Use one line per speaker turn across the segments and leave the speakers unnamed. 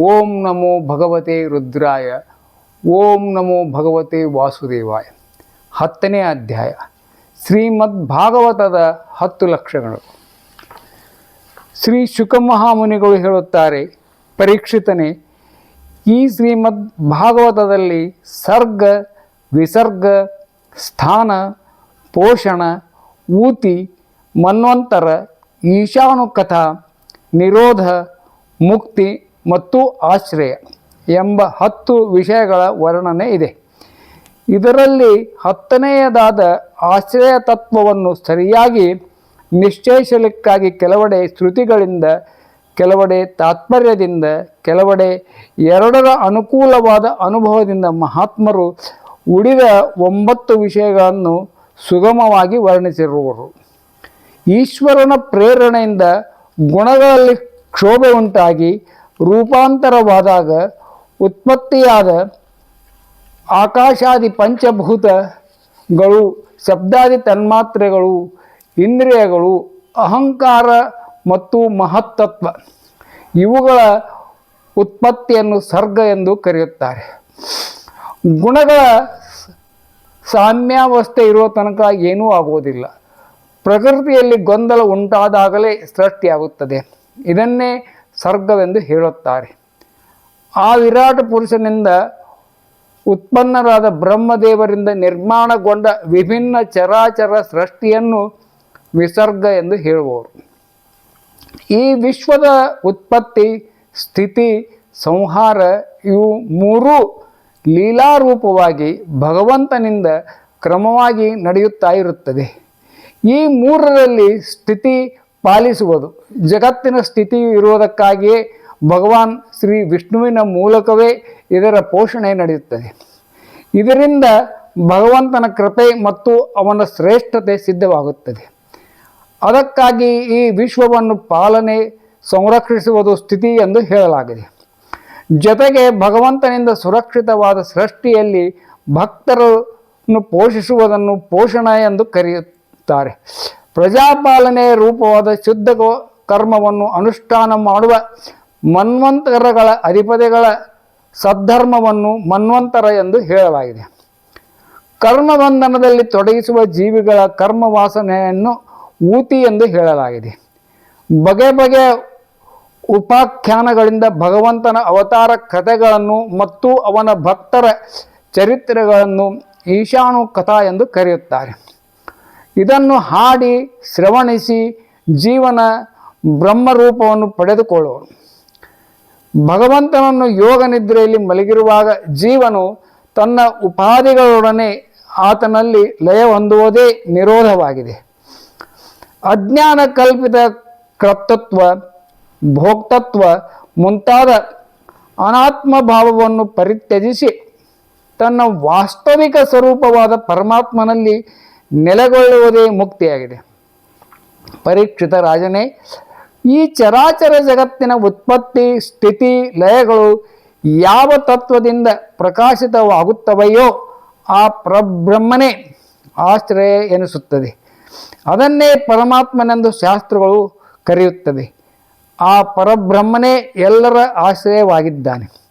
ಓಂ ನಮೋ ಭಗವತೆ ರುದ್ರಾಯ, ಓಂ ನಮೋ ಭಗವತೆ ವಾಸುದೇವಾಯ. ಹತ್ತನೇ ಅಧ್ಯಾಯ. ಶ್ರೀಮದ್ ಭಾಗವತದ ಹತ್ತು ಲಕ್ಷಗಳು ಶ್ರೀ ಶುಕಮಹಾಮುನಿಗಳು ಹೇಳುತ್ತಾರೆ, ಪರೀಕ್ಷಿತನೇ, ಈ ಶ್ರೀಮದ್ ಭಾಗವತದಲ್ಲಿ ಸರ್ಗ, ವಿಸರ್ಗ, ಸ್ಥಾನ, ಪೋಷಣ, ಊತಿ, ಮನ್ವಂತರ, ಈಶಾನುಕಥಾ, ನಿರೋಧ, ಮುಕ್ತಿ ಮತ್ತು ಆಶ್ರಯ ಎಂಬ ಹತ್ತು ವಿಷಯಗಳ ವರ್ಣನೆ ಇದೆ. ಇದರಲ್ಲಿ ಹತ್ತನೆಯದಾದ ಆಶ್ರಯ ತತ್ವವನ್ನು ಸರಿಯಾಗಿ ನಿಶ್ಚಯಿಸಲಿಕ್ಕಾಗಿ ಕೆಲವೆಡೆ ಶ್ರುತಿಗಳಿಂದ, ಕೆಲವೆಡೆ ತಾತ್ಪರ್ಯದಿಂದ, ಕೆಲವೆಡೆ ಎರಡರ ಅನುಕೂಲವಾದ ಅನುಭವದಿಂದ ಮಹಾತ್ಮರು ಉಳಿದ ಒಂಬತ್ತು ವಿಷಯಗಳನ್ನು ಸುಗಮವಾಗಿ ವರ್ಣಿಸಿರುವರು. ಈಶ್ವರನ ಪ್ರೇರಣೆಯಿಂದ ಗುಣಗಳಲ್ಲಿ ಕ್ಷೋಭೆ ಉಂಟಾಗಿ ರೂಪಾಂತರವಾದಾಗ ಉತ್ಪತ್ತಿಯಾದ ಆಕಾಶಾದಿ ಪಂಚಭೂತಗಳು, ಶಬ್ದಾದಿ ತನ್ಮಾತ್ರೆಗಳು, ಇಂದ್ರಿಯಗಳು, ಅಹಂಕಾರ ಮತ್ತು ಮಹತ್ತತ್ವ ಇವುಗಳ ಉತ್ಪತ್ತಿಯನ್ನು ಸರ್ಗ ಎಂದು ಕರೆಯುತ್ತಾರೆ. ಗುಣಗಳ ಸಾಮ್ಯಾವಸ್ಥೆ ಇರುವ ತನಕ ಏನೂ ಆಗುವುದಿಲ್ಲ. ಪ್ರಕೃತಿಯಲ್ಲಿ ಗೊಂದಲ ಉಂಟಾದಾಗಲೇ ಸೃಷ್ಟಿಯಾಗುತ್ತದೆ. ಇದನ್ನೇ ಸರ್ಗವೆಂದು ಹೇಳುತ್ತಾರೆ. ಆ ವಿರಾಟ ಪುರುಷನಿಂದ ಉತ್ಪನ್ನರಾದ ಬ್ರಹ್ಮದೇವರಿಂದ ನಿರ್ಮಾಣಗೊಂಡ ವಿಭಿನ್ನ ಚರಾಚರ ಸೃಷ್ಟಿಯನ್ನು ವಿಸರ್ಗ ಎಂದು ಹೇಳುವವರು. ಈ ವಿಶ್ವದ ಉತ್ಪತ್ತಿ, ಸ್ಥಿತಿ, ಸಂಹಾರ ಇವು ಮೂರೂ ಲೀಲಾರೂಪವಾಗಿ ಭಗವಂತನಿಂದ ಕ್ರಮವಾಗಿ ನಡೆಯುತ್ತಾ ಇರುತ್ತದೆ. ಈ ಮೂರರಲ್ಲಿ ಸ್ಥಿತಿ ಪಾಲಿಸುವುದು. ಜಗತ್ತಿನ ಸ್ಥಿತಿ ಇರುವುದಕ್ಕಾಗಿಯೇ ಭಗವಾನ್ ಶ್ರೀ ವಿಷ್ಣುವಿನ ಮೂಲಕವೇ ಇದರ ಪೋಷಣೆ ನಡೆಯುತ್ತದೆ. ಇದರಿಂದ ಭಗವಂತನ ಕೃಪೆ ಮತ್ತು ಅವನ ಶ್ರೇಷ್ಠತೆ ಸಿದ್ಧವಾಗುತ್ತದೆ. ಅದಕ್ಕಾಗಿ ಈ ವಿಶ್ವವನ್ನು ಪಾಲನೆ, ಸಂರಕ್ಷಿಸುವುದು ಸ್ಥಿತಿ ಎಂದು ಹೇಳಲಾಗಿದೆ. ಜೊತೆಗೆ ಭಗವಂತನಿಂದ ಸುರಕ್ಷಿತವಾದ ಸೃಷ್ಟಿಯಲ್ಲಿ ಭಕ್ತರನ್ನು ಪೋಷಿಸುವುದನ್ನು ಪೋಷಣ ಎಂದು ಕರೆಯುತ್ತಾರೆ. ಪ್ರಜಾಪಾಲನೆಯ ರೂಪವಾದ ಶುದ್ಧ ಕರ್ಮವನ್ನು ಅನುಷ್ಠಾನ ಮಾಡುವ ಮನ್ವಂತರಗಳ ಅಧಿಪತಿಗಳ ಸದ್ಧರ್ಮವನ್ನು ಮನ್ವಂತರ ಎಂದು ಹೇಳಲಾಗಿದೆ. ಕರ್ಮಬಂಧನದಲ್ಲಿ ತೊಡಗಿಸುವ ಜೀವಿಗಳ ಕರ್ಮ ವಾಸನೆಯನ್ನು ಊತಿ ಎಂದು ಹೇಳಲಾಗಿದೆ. ಬಗೆ ಬಗೆಯ ಉಪಾಖ್ಯಾನಗಳಿಂದ ಭಗವಂತನ ಅವತಾರ ಕಥೆಗಳನ್ನು ಮತ್ತು ಅವನ ಭಕ್ತರ ಚರಿತ್ರೆಗಳನ್ನು ಈಶಾಣು ಕಥಾ ಎಂದು ಕರೆಯುತ್ತಾರೆ. ಇದನ್ನು ಹಾಡಿ ಶ್ರವಣಿಸಿ ಜೀವನ ಬ್ರಹ್ಮರೂಪವನ್ನು ಪಡೆದುಕೊಳ್ಳುವರು ಭಗವಂತನನ್ನು ಯೋಗ ನಿದ್ರೆಯಲ್ಲಿ ಮಲಗಿರುವಾಗ ಜೀವನು ತನ್ನ ಉಪಾಧಿಗಳೊಡನೆ ಆತನಲ್ಲಿ ಲಯ ಹೊಂದುವುದೇ ನಿರೋಧವಾಗಿದೆ. ಅಜ್ಞಾನ ಕಲ್ಪಿತ ಕರ್ತೃತ್ವ, ಭೋಕ್ತತ್ವ ಮುಂತಾದ ಅನಾತ್ಮ ಭಾವವನ್ನು ಪರಿತ್ಯಜಿಸಿ ತನ್ನ ವಾಸ್ತವಿಕ ಸ್ವರೂಪವಾದ ಪರಮಾತ್ಮನಲ್ಲಿ ನೆಲೆಗೊಳ್ಳುವುದೇ ಮುಕ್ತಿಯಾಗಿದೆ. ಪರೀಕ್ಷಿತ ರಾಜನೇ, ಈ ಚರಾಚರ ಜಗತ್ತಿನ ಉತ್ಪತ್ತಿ, ಸ್ಥಿತಿ, ಲಯಗಳು ಯಾವ ತತ್ವದಿಂದ ಪ್ರಕಾಶಿತವಾಗುತ್ತವೆಯೋ ಆ ಪ್ರಬ್ರಹ್ಮನೇ ಆಶ್ರಯ ಎನಿಸುತ್ತದೆ. ಅದನ್ನೇ ಪರಮಾತ್ಮನೆಂದು ಶಾಸ್ತ್ರಗಳು ಕರೆಯುತ್ತದೆ ಆ ಪರಬ್ರಹ್ಮನೇ ಎಲ್ಲರ ಆಶ್ರಯವಾಗಿದ್ದಾನೆ.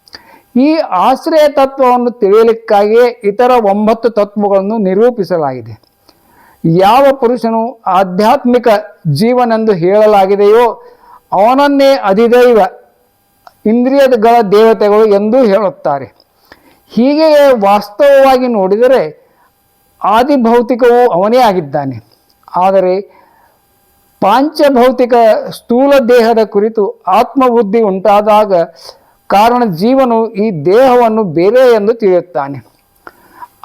ಈ ಆಶ್ರಯ ತತ್ವವನ್ನು ತಿಳಿಯಲಿಕ್ಕಾಗಿಯೇ ಇತರ ಒಂಬತ್ತು ತತ್ವಗಳನ್ನು ನಿರೂಪಿಸಲಾಗಿದೆ. ಯಾವ ಪುರುಷನು ಆಧ್ಯಾತ್ಮಿಕ ಜೀವನೆಂದು ಹೇಳಲಾಗಿದೆಯೋ ಅವನನ್ನೇ ಅಧಿದೈವ ಇಂದ್ರಿಯಗಳ ದೇವತೆಗಳು ಎಂದೂ ಹೇಳುತ್ತಾರೆ. ಹೀಗೆ ವಾಸ್ತವವಾಗಿ ನೋಡಿದರೆ ಆದಿಭೌತಿಕವು ಅವನೇ ಆಗಿದ್ದಾನೆ. ಆದರೆ ಪಾಂಚಭೌತಿಕ ಸ್ಥೂಲ ದೇಹದ ಕುರಿತು ಆತ್ಮಬುದ್ಧಿ ಉಂಟಾದಾಗ ಕಾರಣ ಜೀವನು ಈ ದೇಹವನ್ನು ಬೇರೆ ಎಂದು ತಿಳಿಯುತ್ತಾನೆ.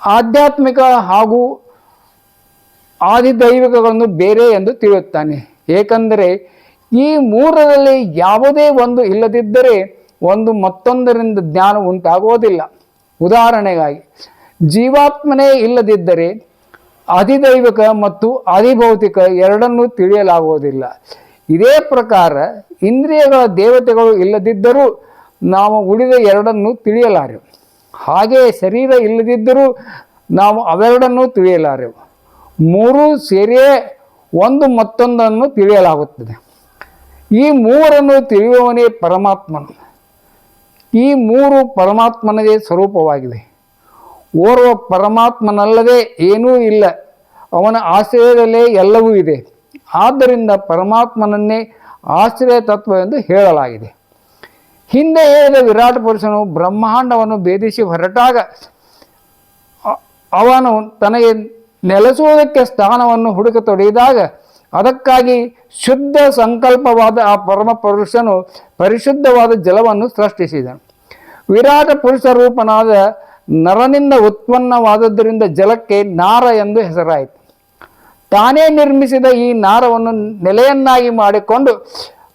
ಆಧ್ಯಾತ್ಮಿಕ ಹಾಗೂ ಆದಿದೈವಿಕಗಳನ್ನು ಬೇರೆ ಎಂದು ತಿಳಿಯುತ್ತಾನೆ. ಏಕೆಂದರೆ ಈ ಮೂರರಲ್ಲಿ ಯಾವುದೇ ಒಂದು ಇಲ್ಲದಿದ್ದರೆ ಒಂದು ಮತ್ತೊಂದರಿಂದ ಜ್ಞಾನ ಉಂಟಾಗುವುದಿಲ್ಲ. ಉದಾಹರಣೆಗಾಗಿ, ಜೀವಾತ್ಮನೇ ಇಲ್ಲದಿದ್ದರೆ ಅಧಿದೈವಿಕ ಮತ್ತು ಅಧಿಭೌತಿಕ ಎರಡನ್ನೂ ತಿಳಿಯಲಾಗುವುದಿಲ್ಲ. ಇದೇ ಪ್ರಕಾರ ಇಂದ್ರಿಯಗಳ ದೇವತೆಗಳು ಇಲ್ಲದಿದ್ದರೂ ನಾವು ಉಳಿದ ಎರಡನ್ನು ತಿಳಿಯಲಾರೆವು. ಹಾಗೆಯೇ ಶರೀರ ಇಲ್ಲದಿದ್ದರೂ ನಾವು ಅವೆರಡನ್ನೂ ತಿಳಿಯಲಾರೆವು. ಮೂರೂ ಸೇರಿಯೇ ಒಂದು ಮತ್ತೊಂದನ್ನು ತಿಳಿಯಲಾಗುತ್ತದೆ. ಈ ಮೂರನ್ನು ತಿಳಿಯುವವನೇ ಪರಮಾತ್ಮನು. ಈ ಮೂರು ಪರಮಾತ್ಮನದೇ ಸ್ವರೂಪವಾಗಿದೆ. ಓರ್ವ ಪರಮಾತ್ಮನಲ್ಲದೆ ಏನೂ ಇಲ್ಲ. ಅವನ ಆಶ್ರಯದಲ್ಲೇ ಎಲ್ಲವೂ ಇದೆ. ಆದ್ದರಿಂದ ಪರಮಾತ್ಮನನ್ನೇ ಆಶ್ರಯ ತತ್ವ ಎಂದು ಹೇಳಲಾಗಿದೆ. ಹಿಂದೆ ಹೇಳಿದ ವಿರಾಟ್ ಪುರುಷನು ಬ್ರಹ್ಮಾಂಡವನ್ನು ಭೇದಿಸಿ ಹೊರಟಾಗ ಅವನು ತನಗೆ ನೆಲೆಸುವುದಕ್ಕೆ ಸ್ಥಾನವನ್ನು ಹುಡುಕತೊಡಗಿದಾಗ ಅದಕ್ಕಾಗಿ ಶುದ್ಧ ಸಂಕಲ್ಪವಾದ ಆ ಪರಮ ಪುರುಷನು ಪರಿಶುದ್ಧವಾದ ಜಲವನ್ನು ಸೃಷ್ಟಿಸಿದನು. ವಿರಾಟ ಪುರುಷ ರೂಪನಾದ ನರನಿಂದ ಉತ್ಪನ್ನವಾದದ್ದರಿಂದ ಜಲಕ್ಕೆ ನಾರ ಎಂದು ಹೆಸರಾಯಿತು. ತಾನೇ ನಿರ್ಮಿಸಿದ ಈ ನಾರವನ್ನು ನೆಲೆಯನ್ನಾಗಿ ಮಾಡಿಕೊಂಡು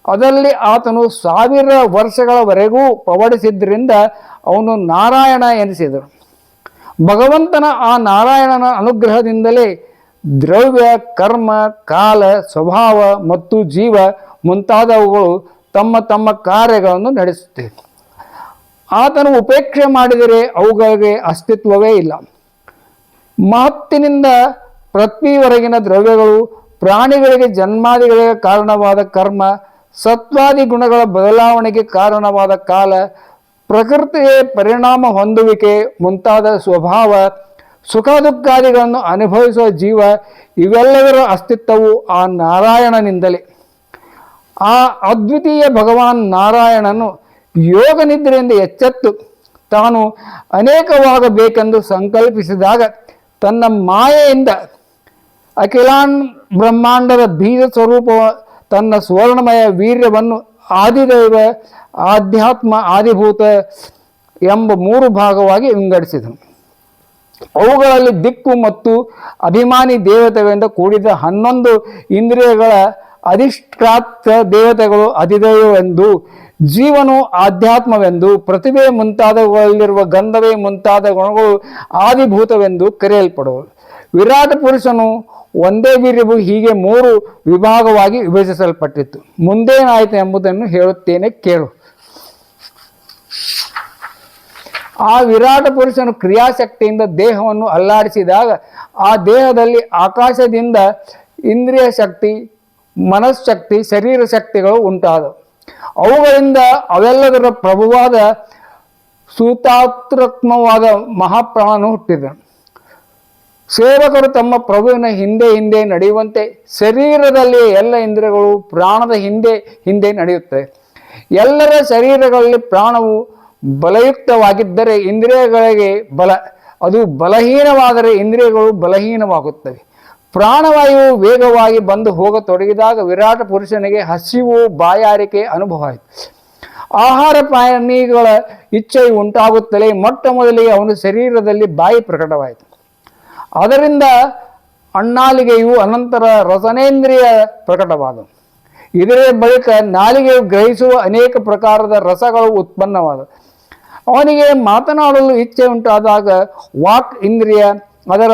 ಅದರಲ್ಲಿ ಆತನು ಸಾವಿರ ವರ್ಷಗಳವರೆಗೂ ಪವಡಿಸಿದ್ದರಿಂದ ಅವನು ನಾರಾಯಣ ಎನಿಸಿದರು ಭಗವಂತನ ಆ ನಾರಾಯಣನ ಅನುಗ್ರಹದಿಂದಲೇ ದ್ರವ್ಯ, ಕರ್ಮ, ಕಾಲ, ಸ್ವಭಾವ ಮತ್ತು ಜೀವ ಮುಂತಾದವುಗಳು ತಮ್ಮ ತಮ್ಮ ಕಾರ್ಯಗಳನ್ನು ನಡೆಸುತ್ತವೆ. ಆತನು ಉಪೇಕ್ಷೆ ಮಾಡಿದರೆ ಅವುಗಳಿಗೆ ಅಸ್ತಿತ್ವವೇ ಇಲ್ಲ. ಮಹತ್ತಿನಿಂದ ಪೃಥ್ವಿವರೆಗಿನ ದ್ರವ್ಯಗಳು ಪ್ರಾಣಿಗಳಿಗೆ ಜನ್ಮಾದಿಗಳಿಗೆ ಕಾರಣವಾದ ಕರ್ಮ, ಸತ್ವಾದಿ ಗುಣಗಳ ಬದಲಾವಣೆಗೆ ಕಾರಣವಾದ ಕಾಲ ಪ್ರಕೃತಿಗೆ ಪರಿಣಾಮ ಹೊಂದುವಿಕೆ ಮುಂತಾದ ಸ್ವಭಾವ, ಸುಖ ದುಃಖಾದಿಗಳನ್ನು ಅನುಭವಿಸುವ ಜೀವ ಇವೆಲ್ಲದರ ಅಸ್ತಿತ್ವವು ಆ ನಾರಾಯಣನಿಂದಲೇ. ಆ ಅದ್ವಿತೀಯ ಭಗವಾನ್ ನಾರಾಯಣನು ಯೋಗ ನಿದ್ರೆಯಿಂದ ಎಚ್ಚೆತ್ತು. ತಾನು ಅನೇಕವಾಗಬೇಕೆಂದು ಸಂಕಲ್ಪಿಸಿದಾಗ ತನ್ನ ಮಾಯೆಯಿಂದ ಅಖಿಲಾನ್ ಬ್ರಹ್ಮಾಂಡದ ಬೀಜ ಸ್ವರೂಪ ತನ್ನ ಸುವರ್ಣಮಯ ವೀರ್ಯವನ್ನು ಆದಿದೈವ, ಆಧ್ಯಾತ್ಮ ಆದಿಭೂತ ಎಂಬ ಮೂರು ಭಾಗವಾಗಿ ವಿಂಗಡಿಸಿದನು. ಅವುಗಳಲ್ಲಿ ದಿಕ್ಕು ಮತ್ತು ಅಭಿಮಾನಿ ದೇವತೆಗಳಿಂದ ಕೂಡಿದ ಹನ್ನೊಂದು ಇಂದ್ರಿಯಗಳ ಅಧಿಷ್ಠಾತ ದೇವತೆಗಳು ಅಧಿದೈವವೆಂದು ಜೀವನು ಆಧ್ಯಾತ್ಮವೆಂದು, ಪ್ರತಿಭೆ ಮುಂತಾದವುಗಳಲ್ಲಿರುವ ಗಂಧವೇ ಮುಂತಾದ ಗುಣಗಳು ಆದಿಭೂತವೆಂದು ಕರೆಯಲ್ಪಡುವು ವಿರಾಟ ಪುರುಷನು ಒಂದೇ ವೀರ್ಯವು ಹೀಗೆ ಮೂರು ವಿಭಾಗವಾಗಿ ವಿಭಜಿಸಲ್ಪಟ್ಟಿತ್ತು. ಮುಂದೇನಾಯಿತು ಎಂಬುದನ್ನು ಹೇಳುತ್ತೇನೆ, ಕೇಳು. ಆ ವಿರಾಟ ಪುರುಷನು ಕ್ರಿಯಾಶಕ್ತಿಯಿಂದ ದೇಹವನ್ನು ಅಲ್ಲಾಡಿಸಿದಾಗ ಆ ದೇಹದಲ್ಲಿ ಆಕಾಶದಿಂದ ಇಂದ್ರಿಯ ಶಕ್ತಿ, ಮನಃಶಕ್ತಿ, ಶರೀರ ಶಕ್ತಿಗಳು ಉಂಟಾದವು. ಅವುಗಳಿಂದ ಅವೆಲ್ಲದರ ಪ್ರಭುವಾದ ಸೂತಾತ್ರತ್ಮವಾದ ಮಹಾಪ್ರಾಣನು ಹುಟ್ಟಿದನು. ಸೇವಕರು ತಮ್ಮ ಪ್ರಭುವಿನ ಹಿಂದೆ ಹಿಂದೆ ನಡೆಯುವಂತೆ ಶರೀರದಲ್ಲಿ ಎಲ್ಲ ಇಂದ್ರಿಯಗಳು ಪ್ರಾಣದ ಹಿಂದೆ ಹಿಂದೆ ನಡೆಯುತ್ತವೆ. ಎಲ್ಲರ ಶರೀರಗಳಲ್ಲಿ ಪ್ರಾಣವು ಬಲಯುಕ್ತವಾಗಿದ್ದರೆ ಇಂದ್ರಿಯಗಳಿಗೆ ಬಲ, ಅದು ಬಲಹೀನವಾದರೆ ಇಂದ್ರಿಯಗಳು ಬಲಹೀನವಾಗುತ್ತವೆ. ಪ್ರಾಣವಾಯುವು ವೇಗವಾಗಿ ಬಂದು ಹೋಗತೊಡಗಿದಾಗ ವಿರಾಟ ಪುರುಷನಿಗೆ ಹಸಿವು, ಬಾಯಾರಿಕೆ ಅನುಭವ ಆಯಿತು. ಆಹಾರ ಪ್ರಾಣಿಗಳ ಇಚ್ಛೆಯು ಉಂಟಾಗುತ್ತಲೇ ಮೊಟ್ಟ ಮೊದಲಿಗೆ ಅವನ ಶರೀರದಲ್ಲಿ ಬಾಯಿ ಪ್ರಕಟವಾಯಿತು. ಅದರಿಂದ ಅಣ್ಣಾಲಿಗೆಯು ಅನಂತರ ರಸನೇಂದ್ರಿಯ ಪ್ರಕಟವಾದವು. ಇದರ ಬಳಿಕ ನಾಲಿಗೆಯು ಗ್ರಹಿಸುವ ಅನೇಕ ಪ್ರಕಾರದ ರಸಗಳು ಉತ್ಪನ್ನವಾದವು. ಅವನಿಗೆ ಮಾತನಾಡಲು ಇಚ್ಛೆ ಉಂಟಾದಾಗ ವಾಕ್ ಇಂದ್ರಿಯ, ಅದರ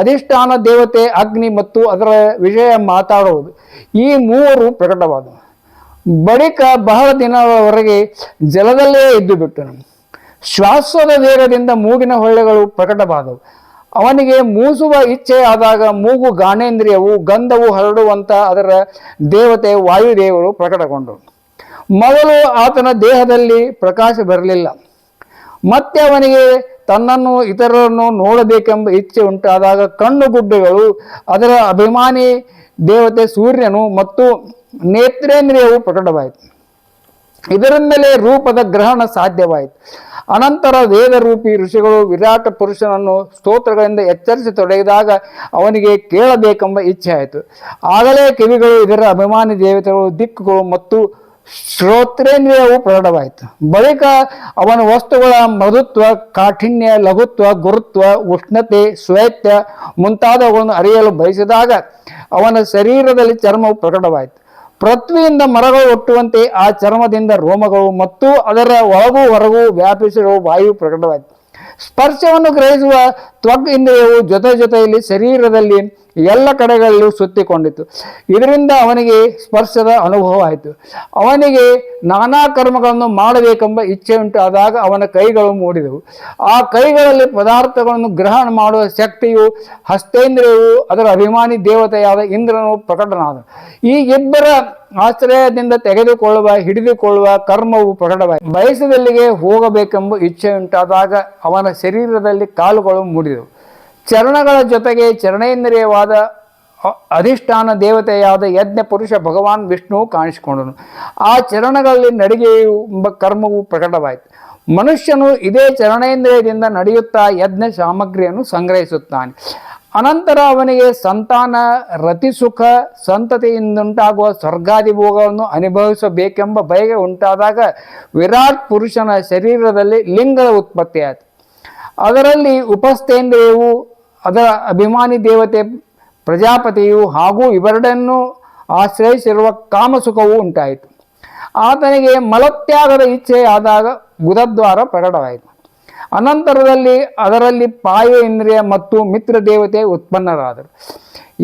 ಅಧಿಷ್ಠಾನ ದೇವತೆ ಅಗ್ನಿ ಮತ್ತು ಅದರ ವಿಷಯ ಮಾತಾಡುವುದು ಈ ಮೂವರು ಪ್ರಕಟವಾದವು. ಬಳಿಕ ಬಹಳ ದಿನಗಳವರೆಗೆ ಜಲದಲ್ಲೇ ಇದ್ದು ಬಿಟ್ಟನು. ಶ್ವಾಸದ ವೇಗದಿಂದ ಮೂಗಿನ ಹೊಳ್ಳೆಗಳು ಪ್ರಕಟವಾದವು. ಅವನಿಗೆ ಮೂಸುವ ಇಚ್ಛೆ ಆದಾಗ ಮೂಗು ಗಾಣೇಂದ್ರಿಯವು ಗಂಧವು ಹರಡುವಂತ ಅದರ ದೇವತೆ ವಾಯುದೇವರು ಪ್ರಕಟಗೊಂಡರು ಮೊದಲು ಆತನ ದೇಹದಲ್ಲಿ ಪ್ರಕಾಶ ಬರಲಿಲ್ಲ. ಮತ್ತೆ ಅವನಿಗೆ ತನ್ನನ್ನು ಇತರರನ್ನು ನೋಡಬೇಕೆಂಬ ಇಚ್ಛೆ ಉಂಟಾದಾಗ ಕಣ್ಣು ಗುಡ್ಡೆಗಳು ಅದರ ಅಭಿಮಾನಿ ದೇವತೆ ಸೂರ್ಯನು ಮತ್ತು ನೇತ್ರೇಂದ್ರಿಯವು ಪ್ರಕಟವಾಯಿತು. ಇದರಿಂದಲೇ ರೂಪದ ಗ್ರಹಣ ಸಾಧ್ಯವಾಯಿತು. ಅನಂತರ ವೇದರೂಪಿ ಋಷಿಗಳು ವಿರಾಟ ಪುರುಷನನ್ನು ಸ್ತೋತ್ರಗಳಿಂದ ಎಚ್ಚರಿಸಿ ತೊಡಗಿದಾಗ ಅವನಿಗೆ ಕೇಳಬೇಕೆಂಬ ಇಚ್ಛೆ ಆಯಿತು ಆಗಲೇ ಕಿವಿಗಳು ಇದರ ಅಭಿಮಾನಿ ದೇವತೆಗಳು, ದಿಕ್ಕುಗಳು ಮತ್ತು ಶ್ರೋತ್ರೇಂದ್ರಿಯವು ಪ್ರಕಟವಾಯಿತು. ಬಳಿಕ ಅವನ ವಸ್ತುಗಳ ಮೃದುತ್ವ ಕಾಠಿಣ್ಯ, ಲಘುತ್ವ, ಗುರುತ್ವ, ಉಷ್ಣತೆ, ಸ್ವೇತ್ಯ ಮುಂತಾದವುಗಳನ್ನು ಅರಿಯಲು ಬಯಸಿದಾಗ ಅವನ ಶರೀರದಲ್ಲಿ ಚರ್ಮವು ಪ್ರಕಟವಾಯಿತು. ಪೃಥ್ವಿಯಿಂದ ಮರಗಳು ಒಟ್ಟುವಂತೆ ಆ ಚರ್ಮದಿಂದ ರೋಮಗಳು ಮತ್ತು ಅದರ ಒಳಗೂ ಹೊರಗೂ ವ್ಯಾಪಿಸಿರುವ ವಾಯು ಪ್ರಕಟವಾಯಿತು. ಸ್ಪರ್ಶವನ್ನು ಗ್ರಹಿಸುವ ತ್ವಗ್ ಇಂದ್ರಿಯವು ಜೊತೆ ಜೊತೆಯಲ್ಲಿ ಶರೀರದಲ್ಲಿ ಎಲ್ಲ ಕಡೆಗಳಲ್ಲೂ ಸುತ್ತಿಕೊಂಡಿತು ಇದರಿಂದ ಅವನಿಗೆ ಸ್ಪರ್ಶದ ಅನುಭವ ಆಯಿತು ಅವನಿಗೆ ನಾನಾ ಕರ್ಮಗಳನ್ನು ಮಾಡಬೇಕೆಂಬ ಇಚ್ಛೆ ಆದಾಗ ಅವನ ಕೈಗಳು ಮೂಡಿದವು. ಆ ಕೈಗಳಲ್ಲಿ ಪದಾರ್ಥಗಳನ್ನು ಗ್ರಹಣ ಮಾಡುವ ಶಕ್ತಿಯು ಹಸ್ತೇಂದ್ರಿಯವು, ಅದರ ಅಭಿಮಾನಿ ದೇವತೆಯಾದ ಇಂದ್ರನು ಪ್ರಕಟನಾದ ಈ ಇಬ್ಬರ ಆಶ್ರಯದಿಂದ ತೆಗೆದುಕೊಳ್ಳುವ, ಹಿಡಿದುಕೊಳ್ಳುವ ಕರ್ಮವು ಪ್ರಕಟವಾಯಿತು. ಬಯಸದಲ್ಲಿಗೆ ಹೋಗಬೇಕೆಂಬ ಇಚ್ಛೆ ಉಂಟಾದಾಗ ಅವನ ಶರೀರದಲ್ಲಿ ಕಾಲುಗಳು ಮೂಡಿದವು. ಚರಣಗಳ ಜೊತೆಗೆ ಚರಣೇಂದ್ರಿಯವಾದ ಅಧಿಷ್ಠಾನ ದೇವತೆಯಾದ ಯಜ್ಞ ಪುರುಷ ಭಗವಾನ್ ವಿಷ್ಣು ಕಾಣಿಸಿಕೊಂಡನು. ಆ ಚರಣಗಳಲ್ಲಿ ನಡಿಗೆಯು ಎಂಬ ಕರ್ಮವು ಪ್ರಕಟವಾಯಿತು. ಮನುಷ್ಯನು ಇದೇ ಚರಣೇಂದ್ರಿಯದಿಂದ ನಡೆಯುತ್ತಾ ಯಜ್ಞ ಸಾಮಗ್ರಿಯನ್ನು ಸಂಗ್ರಹಿಸುತ್ತಾನೆ. ಅನಂತರ ಅವನಿಗೆ ಸಂತಾನ ರತಿಸುಖ ಸಂತತಿಯಿಂದಂಟಾಗುವ ಸ್ವರ್ಗಾದಿ ಭೋಗವನ್ನು ಅನುಭವಿಸಬೇಕೆಂಬ ಬಯಕೆ ಉಂಟಾದಾಗ ವಿರಾಟ್ ಪುರುಷನ ಶರೀರದಲ್ಲಿ ಲಿಂಗದ ಉತ್ಪತ್ತಿಯಾಯಿತು. ಅದರಲ್ಲಿ ಉಪಸ್ಥೇಂದ್ರಿಯವು, ಅದರ ಅಭಿಮಾನಿ ದೇವತೆ, ಪ್ರಜಾಪತಿಯು ಹಾಗೂ ಇವೆರಡನ್ನು ಆಶ್ರಯಿಸಿರುವ ಕಾಮಸುಖವೂ ಉಂಟಾಯಿತು. ಆತನಿಗೆ ಮಲತ್ಯಾಗದ ಇಚ್ಛೆ ಆದಾಗ ಗುದದ್ವಾರ ಪ್ರಕಟವಾಯಿತು. ಅನಂತರದಲ್ಲಿ ಅದರಲ್ಲಿ ಪಾಯ, ಇಂದ್ರಿಯ ಮತ್ತು ಮಿತ್ರ ದೇವತೆ ಉತ್ಪನ್ನರಾದರು.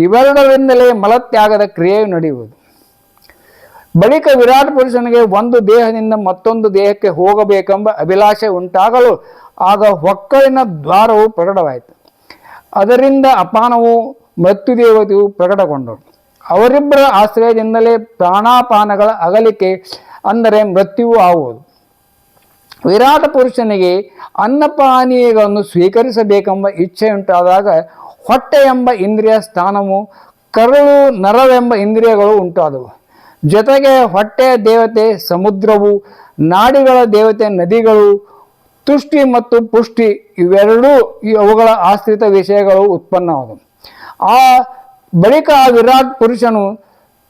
ಇವೆರಡರಿಂದಲೇ ಮಲತ್ಯಾಗದ ಕ್ರಿಯೆಯು ನಡೆಯುವುದು. ಬಳಿಕ ವಿರಾಟ್ ಪುರುಷನಿಗೆ ಒಂದು ದೇಹದಿಂದ ಮತ್ತೊಂದು ದೇಹಕ್ಕೆ ಹೋಗಬೇಕೆಂಬ ಅಭಿಲಾಷೆ ಉಂಟಾಗಲು ಆಗ ಹೊಕ್ಕಳಿನ ದ್ವಾರವು ಪ್ರಕಟವಾಯಿತು. ಅದರಿಂದ ಅಪಾನವು ಮೃತ್ಯುದೇವತೆಯು ಪ್ರಕಟಗೊಂಡರು. ಅವರಿಬ್ಬರ ಆಶ್ರಯದಿಂದಲೇ ಪ್ರಾಣಾಪಾನಗಳ ಅಗಲಿಕೆ ಅಂದರೆ ಮೃತ್ಯುವು ಆಗುವುದು. ವಿರಾಟ ಪುರುಷನಿಗೆ ಅನ್ನಪಾನೀಯಗಳನ್ನು ಸ್ವೀಕರಿಸಬೇಕೆಂಬ ಇಚ್ಛೆ ಉಂಟಾದಾಗ ಹೊಟ್ಟೆ ಎಂಬ ಇಂದ್ರಿಯ ಸ್ಥಾನವು ಕರುಳು, ನರವೆಂಬ ಇಂದ್ರಿಯಗಳು ಉಂಟಾದವು. ಜೊತೆಗೆ ಹೊಟ್ಟೆಯ ದೇವತೆ, ಸಮುದ್ರವು, ನಾಡಿಗಳ ದೇವತೆ, ನದಿಗಳು, ತುಷ್ಟಿ ಮತ್ತು ಪುಷ್ಟಿ ಇವೆರಡೂ ಅವುಗಳ ಆಶ್ರಿತ ವಿಷಯಗಳು ಉತ್ಪನ್ನವಾದವು. ಆ ಬಳಿಕ ಆ ವಿರಾಟ್ ಪುರುಷನು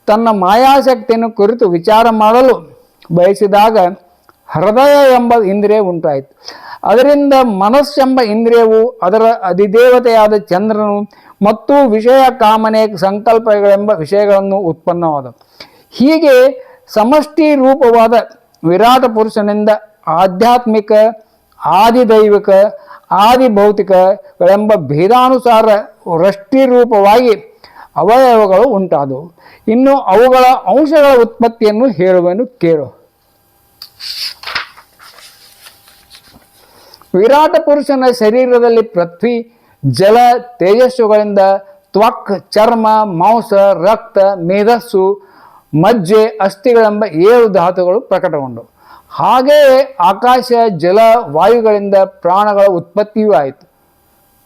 ತನ್ನ ಮಾಯಾಶಕ್ತಿಯನ್ನು ಕುರಿತು ವಿಚಾರ ಮಾಡಲು ಬಯಸಿದಾಗ ಹೃದಯ ಎಂಬ ಇಂದ್ರಿಯ ಉಂಟಾಯಿತು. ಅದರಿಂದ ಮನಸ್ಸೆಂಬ ಇಂದ್ರಿಯವು ಅದರ ಅಧಿದೇವತೆಯಾದ ಚಂದ್ರನು ಮತ್ತು ವಿಷಯ ಕಾಮನೆ ಸಂಕಲ್ಪಗಳೆಂಬ ವಿಷಯಗಳನ್ನು ಉತ್ಪನ್ನವಾದವು. ಹೀಗೆ ಸಮಷ್ಟಿ ರೂಪವಾದ ವಿರಾಟ ಪುರುಷನಿಂದ ಆಧ್ಯಾತ್ಮಿಕ, ಆದಿದೈವಿಕ ಆದಿ ಭೌತಿಕಗಳೆಂಬ ಭೇದಾನುಸಾರ ರೂಪವಾಗಿ ಅವಯವಗಳು ಉಂಟಾದವು. ಇನ್ನು ಅವುಗಳ ಅಂಶಗಳ ಉತ್ಪತ್ತಿಯನ್ನು ಹೇಳುವೆನು ಕೇಳು. ವಿರಾಟ ಪುರುಷನ ಶರೀರದಲ್ಲಿ ಪೃಥ್ವಿ, ಜಲ, ತೇಜಸ್ಸುಗಳಿಂದ ತ್ವಕ್, ಚರ್ಮ, ಮಾಂಸ, ರಕ್ತ, ಮೇಧಸ್ಸು, ಮಜ್ಜೆ, ಅಸ್ಥಿಗಳೆಂಬ ಏಳು ಧಾತುಗಳು ಪ್ರಕಟಗೊಂಡವು ಹಾಗೆಯೇ ಆಕಾಶ, ಜಲ, ವಾಯುಗಳಿಂದ ಪ್ರಾಣಗಳ ಉತ್ಪತ್ತಿಯೂ ಆಯಿತು.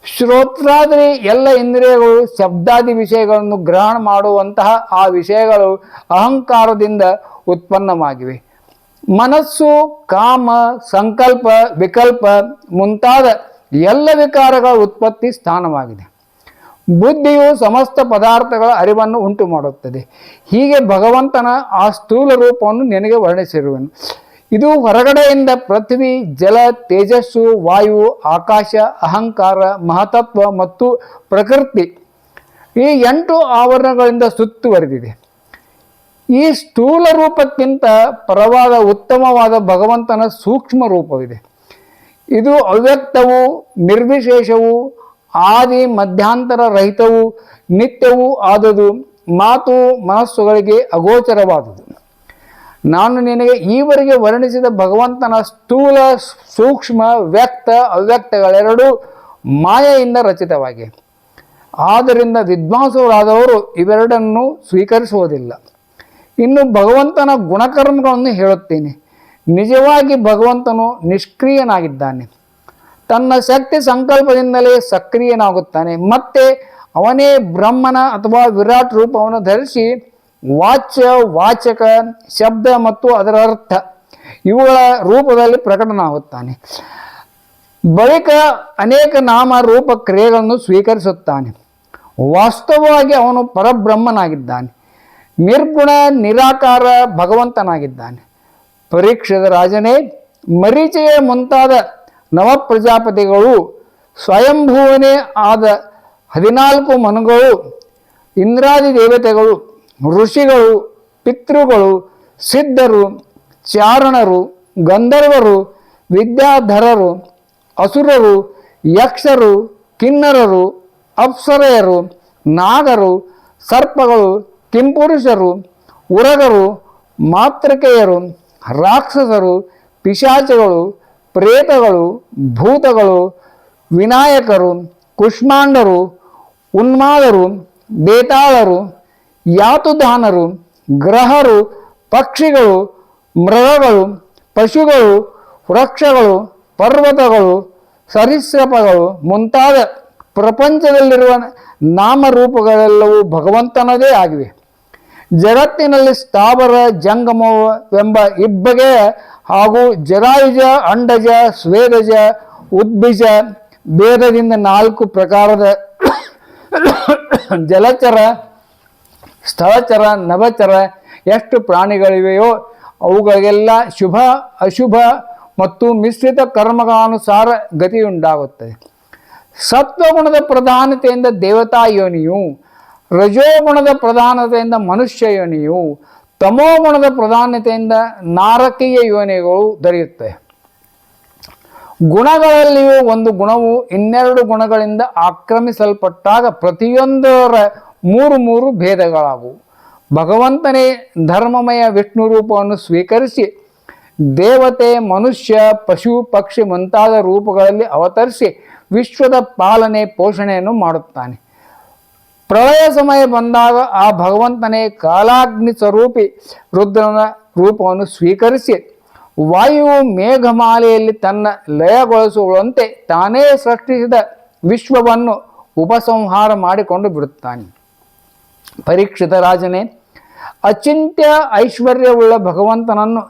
ಶ್ರೋತ್ರಾದಿ ಎಲ್ಲ ಇಂದ್ರಿಯಗಳು ಶಬ್ದಾದಿ ವಿಷಯಗಳನ್ನು ಗ್ರಹಣ ಮಾಡುವಂತಹ ಆ ವಿಷಯಗಳು ಅಹಂಕಾರದಿಂದ ಉತ್ಪನ್ನವಾಗಿವೆ. ಮನಸ್ಸು, ಕಾಮ, ಸಂಕಲ್ಪ, ವಿಕಲ್ಪ ಮುಂತಾದ ಎಲ್ಲ ವಿಕಾರಗಳ ಉತ್ಪತ್ತಿ ಸ್ಥಾನವಾಗಿದೆ. ಬುದ್ಧಿಯು ಸಮಸ್ತ ಪದಾರ್ಥಗಳ ಅರಿವನ್ನು ಉಂಟು ಮಾಡುತ್ತದೆ. ಹೀಗೆ ಭಗವಂತನ ಆ ಸ್ಥೂಲ ರೂಪವನ್ನು ನಿನಗೆ ವರ್ಣಿಸಿರುವನು. ಇದು ಹೊರಗಡೆಯಿಂದ ಪೃಥ್ವಿ, ಜಲ, ತೇಜಸ್ಸು, ವಾಯು, ಆಕಾಶ, ಅಹಂಕಾರ, ಮಹತತ್ವ ಮತ್ತು ಪ್ರಕೃತಿ ಈ ಎಂಟು ಆವರಣಗಳಿಂದ ಸುತ್ತುವರೆದಿದೆ. ಈ ಸ್ಥೂಲ ರೂಪಕ್ಕಿಂತ ಪರವಾದ ಉತ್ತಮವಾದ ಭಗವಂತನ ಸೂಕ್ಷ್ಮ ರೂಪವಿದೆ. ಇದು ಅವ್ಯಕ್ತವು, ನಿರ್ವಿಶೇಷವು, ಆದಿ ಮಧ್ಯಾಂತರ ರಹಿತವು, ನಿತ್ಯವೂ ಆದದು ಮಾತು ಮನಸ್ಸುಗಳಿಗೆ ಅಗೋಚರವಾದುದು. ನಾನು ನಿನಗೆ ಈವರೆಗೆ ವರ್ಣಿಸಿದ ಭಗವಂತನ ಸ್ಥೂಲ, ಸೂಕ್ಷ್ಮ, ವ್ಯಕ್ತ, ಅವ್ಯಕ್ತಗಳೆರಡೂ ಮಾಯೆಯಿಂದ ರಚಿತವಾಗಿವೆ ಆದ್ದರಿಂದ ವಿದ್ವಾಂಸರಾದವರು ಇವೆರಡನ್ನು ಸ್ವೀಕರಿಸುವುದಿಲ್ಲ. ಇನ್ನು ಭಗವಂತನ ಗುಣಕರ್ಮಗಳನ್ನು ಹೇಳುತ್ತೇನೆ. ನಿಜವಾಗಿ ಭಗವಂತನು ನಿಷ್ಕ್ರಿಯನಾಗಿದ್ದಾನೆ. ತನ್ನ ಶಕ್ತಿ ಸಂಕಲ್ಪದಿಂದಲೇ ಸಕ್ರಿಯನಾಗುತ್ತಾನೆ. ಮತ್ತೆ ಅವನೇ ಬ್ರಹ್ಮನ ಅಥವಾ ವಿರಾಟ್ ರೂಪವನ್ನು ಧರಿಸಿ ವಾಚ್ಯ, ವಾಚಕ, ಶಬ್ದ ಮತ್ತು ಅದರ ಅರ್ಥ ಇವುಗಳ ರೂಪದಲ್ಲಿ ಪ್ರಕಟನಾಗುತ್ತಾನೆ. ಬಳಿಕ ಅನೇಕ ನಾಮ ರೂಪ ಕ್ರಿಯೆಗಳನ್ನು ಸ್ವೀಕರಿಸುತ್ತಾನೆ. ವಾಸ್ತವವಾಗಿ ಅವನು ಪರಬ್ರಹ್ಮನಾಗಿದ್ದಾನೆ. ನಿರ್ಗುಣ, ನಿರಾಕಾರ ಭಗವಂತನಾಗಿದ್ದಾನೆ. ಪರೀಕ್ಷದ ರಾಜನೇ, ಮರೀಚೆಯ ಮುಂತಾದ ನವ ಪ್ರಜಾಪತಿಗಳು ಸ್ವಯಂಭುವನೇ ಆದ ಹದಿನಾಲ್ಕು ಮನುಗಳು, ಇಂದ್ರಾದಿ ದೇವತೆಗಳು, ಋಷಿಗಳು, ಪಿತೃಗಳು, ಸಿದ್ಧರು, ಚಾರಣರು, ಗಂಧರ್ವರು, ವಿದ್ಯಾಧರರು, ಅಸುರರು, ಯಕ್ಷರು, ಕಿನ್ನರರು, ಅಪ್ಸರೆಯರು, ನಾಗರು, ಸರ್ಪಗಳು ಕಿಂಪುರುಷರು, ಉರಗರು, ಮಾತೃಕೆಯರು, ರಾಕ್ಷಸರು, ಪಿಶಾಚಗಳು, ಪ್ರೇತಗಳು, ಭೂತಗಳು, ವಿನಾಯಕರು, ಕುಷ್ಮಾಂಡರು, ಉನ್ಮಾದರು, ಬೇತಾಳರು, ಯಾತುದಾನರು, ಗ್ರಹರು, ಪಕ್ಷಿಗಳು, ಮೃಗಗಳು, ಪಶುಗಳು, ವೃಕ್ಷಗಳು, ಪರ್ವತಗಳು, ಸರೀಸೃಪಗಳು ಮುಂತಾದ ಪ್ರಪಂಚದಲ್ಲಿರುವ ನಾಮರೂಪಗಳೆಲ್ಲವೂ ಭಗವಂತನದೇ ಆಗಿವೆ. ಜಗತ್ತಿನಲ್ಲಿ ಸ್ಥಾವರ ಜಂಗಮವೆಂಬ ಇಬ್ಬಗೆ ಹಾಗೂ ಜರಾಯುಜ, ಅಂಡಜ, ಸ್ವೇದಜ, ಉದ್ಭಿಜ ಭೇದದಿಂದ ನಾಲ್ಕು ಪ್ರಕಾರದ ಜಲಚರ, ಸ್ಥಳಚರ ನವಚರ ಎಷ್ಟು ಪ್ರಾಣಿಗಳಿವೆಯೋ ಅವುಗಳಿಗೆಲ್ಲ ಶುಭ, ಅಶುಭ ಮತ್ತು ಮಿಶ್ರಿತ ಕರ್ಮಗಾನುಸಾರ ಗತಿಯುಂಟಾಗುತ್ತದೆ. ಸತ್ವಗುಣದ ಪ್ರಧಾನತೆಯಿಂದ ದೇವತಾ ಯೋನಿಯು ರಜೋಗುಣದ ಪ್ರಧಾನತೆಯಿಂದ ಮನುಷ್ಯ ಯೋನಿಯು ತಮೋಗುಣದ ಪ್ರಧಾನತೆಯಿಂದ ನಾರಕೀಯ ಯೋನಿಗಳು ದೊರೆಯುತ್ತೆ ಗುಣಗಳಲ್ಲಿಯೂ ಒಂದು ಗುಣವು ಇನ್ನೆರಡು ಗುಣಗಳಿಂದ ಆಕ್ರಮಿಸಲ್ಪಟ್ಟಾಗ ಪ್ರತಿಯೊಂದರ ಮೂರು ಮೂರು ಭೇದಗಳಾಗುವು ಭಗವಂತನೇ ಧರ್ಮಮಯ ವಿಷ್ಣು ರೂಪವನ್ನು ಸ್ವೀಕರಿಸಿ ದೇವತೆ, ಮನುಷ್ಯ, ಪಶು, ಪಕ್ಷಿ ಮುಂತಾದ ರೂಪಗಳಲ್ಲಿ ಅವತರಿಸಿ ವಿಶ್ವದ ಪಾಲನೆ, ಪೋಷಣೆಯನ್ನು ಮಾಡುತ್ತಾನೆ. ಪ್ರಳಯ ಸಮಯ ಬಂದಾಗ ಆ ಭಗವಂತನೇ ಕಾಲಾಗ್ನಿ ಸ್ವರೂಪಿ ರುದ್ರನ ರೂಪವನ್ನು ಸ್ವೀಕರಿಸಿ ವಾಯುವು ಮೇಘಮಾಲೆಯಲ್ಲಿ ತನ್ನ ಲಯಗೊಳಿಸುವಂತೆ ತಾನೇ ಸೃಷ್ಟಿಸಿದ ವಿಶ್ವವನ್ನು ಉಪಸಂಹಾರ ಮಾಡಿಕೊಂಡು ಬಿಡುತ್ತಾನೆ. ಪರೀಕ್ಷಿತ ರಾಜನೇ, ಅಚಿಂತ್ಯ ಐಶ್ವರ್ಯವುಳ್ಳ ಭಗವಂತನನ್ನು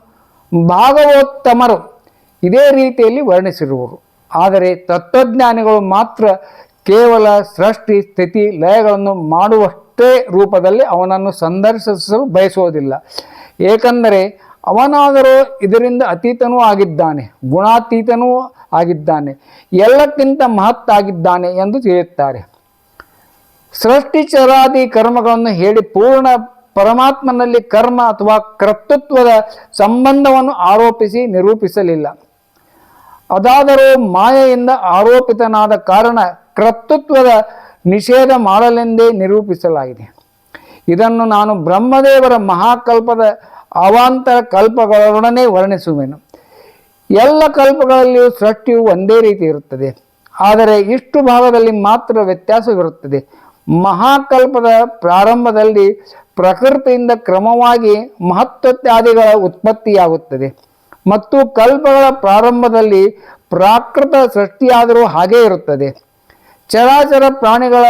ಭಾಗವೋತ್ತಮರು ಇದೇ ರೀತಿಯಲ್ಲಿ ವರ್ಣಿಸಿರುವರು. ಆದರೆ ತತ್ವಜ್ಞಾನಿಗಳು ಮಾತ್ರ ಕೇವಲ ಸೃಷ್ಟಿ, ಸ್ಥಿತಿ, ಲಯಗಳನ್ನು ಮಾಡುವಷ್ಟೇ ರೂಪದಲ್ಲಿ ಅವನನ್ನು ಸಂದರ್ಶಿಸಲು ಬಯಸುವುದಿಲ್ಲ. ಏಕೆಂದರೆ ಅವನಾದರೂ ಇದರಿಂದ ಅತೀತನೂ ಆಗಿದ್ದಾನೆ, ಗುಣಾತೀತನೂ ಆಗಿದ್ದಾನೆ, ಎಲ್ಲಕ್ಕಿಂತ ಮಹತ್ತಾಗಿದ್ದಾನೆ ಎಂದು ತಿಳಿಯುತ್ತಾರೆ. ಸೃಷ್ಟಿಚರಾದಿ ಕರ್ಮಗಳನ್ನು ಹೇಳಿ ಪೂರ್ಣ ಪರಮಾತ್ಮನಲ್ಲಿ ಕರ್ಮ ಅಥವಾ ಕರ್ತೃತ್ವದ ಸಂಬಂಧವನ್ನು ಆರೋಪಿಸಿ ನಿರೂಪಿಸಲಿಲ್ಲ. ಅದಾದರೂ ಮಾಯೆಯಿಂದ ಆರೋಪಿತನಾದ ಕಾರಣ ಕರ್ತೃತ್ವದ ನಿಷೇಧ ಮಾಡಲೆಂದೇ ನಿರೂಪಿಸಲಾಗಿದೆ. ಇದನ್ನು ನಾನು ಬ್ರಹ್ಮದೇವರ ಮಹಾಕಲ್ಪದ ಅವಾಂತರ ಕಲ್ಪಗಳೊಡನೆ ವರ್ಣಿಸುವೆನು. ಎಲ್ಲ ಕಲ್ಪಗಳಲ್ಲಿಯೂ ಸೃಷ್ಟಿಯು ಒಂದೇ ರೀತಿ ಇರುತ್ತದೆ. ಆದರೆ ಇಷ್ಟು ಭಾಗದಲ್ಲಿ ಮಾತ್ರ ವ್ಯತ್ಯಾಸವಿರುತ್ತದೆ. ಮಹಾಕಲ್ಪದ ಪ್ರಾರಂಭದಲ್ಲಿ ಪ್ರಕೃತಿಯಿಂದ ಕ್ರಮವಾಗಿ ಮಹತ್ವತ್ಯಾದಿಗಳ ಉತ್ಪತ್ತಿಯಾಗುತ್ತದೆ. ಮತ್ತು ಕಲ್ಪಗಳ ಪ್ರಾರಂಭದಲ್ಲಿ ಪ್ರಾಕೃತ ಸೃಷ್ಟಿಯಾದರೂ ಹಾಗೇ ಇರುತ್ತದೆ. ಚರಾಚರ ಪ್ರಾಣಿಗಳ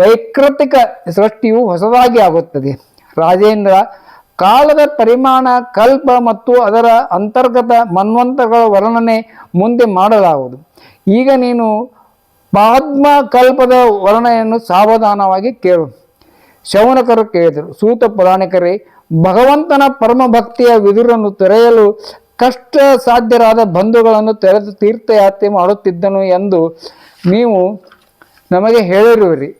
ವೈಕೃತಿಕ ಸೃಷ್ಟಿಯು ಹೊಸದಾಗಿ ಆಗುತ್ತದೆ. ರಾಜೇಂದ್ರ ಕಾಲದ ಪರಿಮಾಣ, ಕಲ್ಪ ಮತ್ತು ಅದರ ಅಂತರ್ಗತ ಮನ್ವಂತಗಳ ವರ್ಣನೆ ಮುಂದೆ ಮಾಡಲಾಗುವುದು. ಈಗ ನೀನು ಪಾದ್ಮ ಕಲ್ಪದ ವರ್ಣನೆಯನ್ನು ಸಾವಧಾನವಾಗಿ ಕೇಳು. ಶೌನಕರು ಕೇಳಿದರು, ಸೂತ ಪುರಾಣಿಕರೇ, ಭಗವಂತನ ಪರಮ ಭಕ್ತಿಯ ವಿದುರನ್ನು ತೆರೆಯಲು ಕಷ್ಟ ಸಾಧ್ಯರಾದ ಬಂಧುಗಳನ್ನು ತೆರೆದು ತೀರ್ಥಯಾತ್ರೆ ಮಾಡುತ್ತಿದ್ದನು ಎಂದು ನೀವು ನಮಗೆ ಹೇಳಿರುವಿರಿ.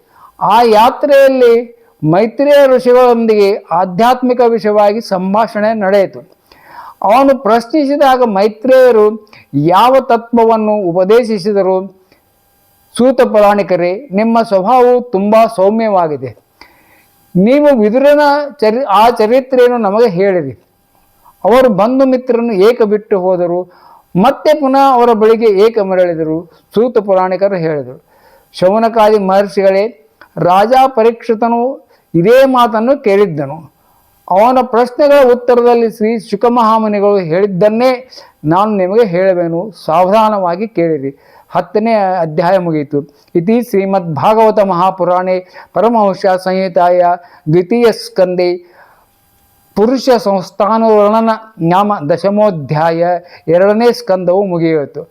ಆ ಯಾತ್ರೆಯಲ್ಲಿ ಮೈತ್ರಿಯ ಋಷಿಗಳೊಂದಿಗೆ ಆಧ್ಯಾತ್ಮಿಕ ವಿಷಯವಾಗಿ ಸಂಭಾಷಣೆ ನಡೆಯಿತು. ಅವನು ಪ್ರಶ್ನಿಸಿದಾಗ ಮೈತ್ರೇಯರು ಯಾವ ತತ್ವವನ್ನು ಉಪದೇಶಿಸಿದರು? ಸೂತ ಪುರಾಣಿಕರೇ, ನಿಮ್ಮ ಸ್ವಭಾವವು ತುಂಬ ಸೌಮ್ಯವಾಗಿದೆ. ನೀವು ವಿದುರನ ಚರಿ, ಆ ಚರಿತ್ರೆಯನ್ನು ನಮಗೆ ಹೇಳಿರಿ. ಅವರು ಬಂಧು ಮಿತ್ರರನ್ನು ಏಕ ಬಿಟ್ಟು ಹೋದರು? ಮತ್ತೆ ಪುನಃ ಅವರ ಬಳಿಗೆ ಏಕ ಮರಳಿದರು? ಸೂತ ಪುರಾಣಿಕರು ಹೇಳಿದರು. ಶೌನಕಾದಿ ಮಹರ್ಷಿಗಳೇ, ರಾಜ ಪರೀಕ್ಷಿತನು ಇದೇ ಮಾತನ್ನು ಕೇಳಿದ್ದನು. ಅವನ ಪ್ರಶ್ನೆಗಳ ಉತ್ತರದಲ್ಲಿ ಶ್ರೀ ಶುಕಮಹಾಮುನಿಗಳು ಹೇಳಿದ್ದನ್ನೇ ನಾನು ನಿಮಗೆ ಹೇಳುವೆನು. ಸಾವಧಾನವಾಗಿ ಕೇಳಿರಿ. ಹತ್ತನೇ ಅಧ್ಯಾಯ ಮುಗಿಯಿತು ಇತಿ ಶ್ರೀಮದ್ ಭಾಗವತ ಮಹಾಪುರಾಣೆ ಪರಮಹಂಶ ಸಂಹಿತಾಯ ದ್ವಿತೀಯ ಸ್ಕಂದೆ ಪುರುಷ ಸಂಸ್ಥಾನವರ್ಣನ ನಾಮ ದಶಮೋಧ್ಯಾಯ ಎರಡನೇ ಸ್ಕಂದವು ಮುಗಿಯಿತು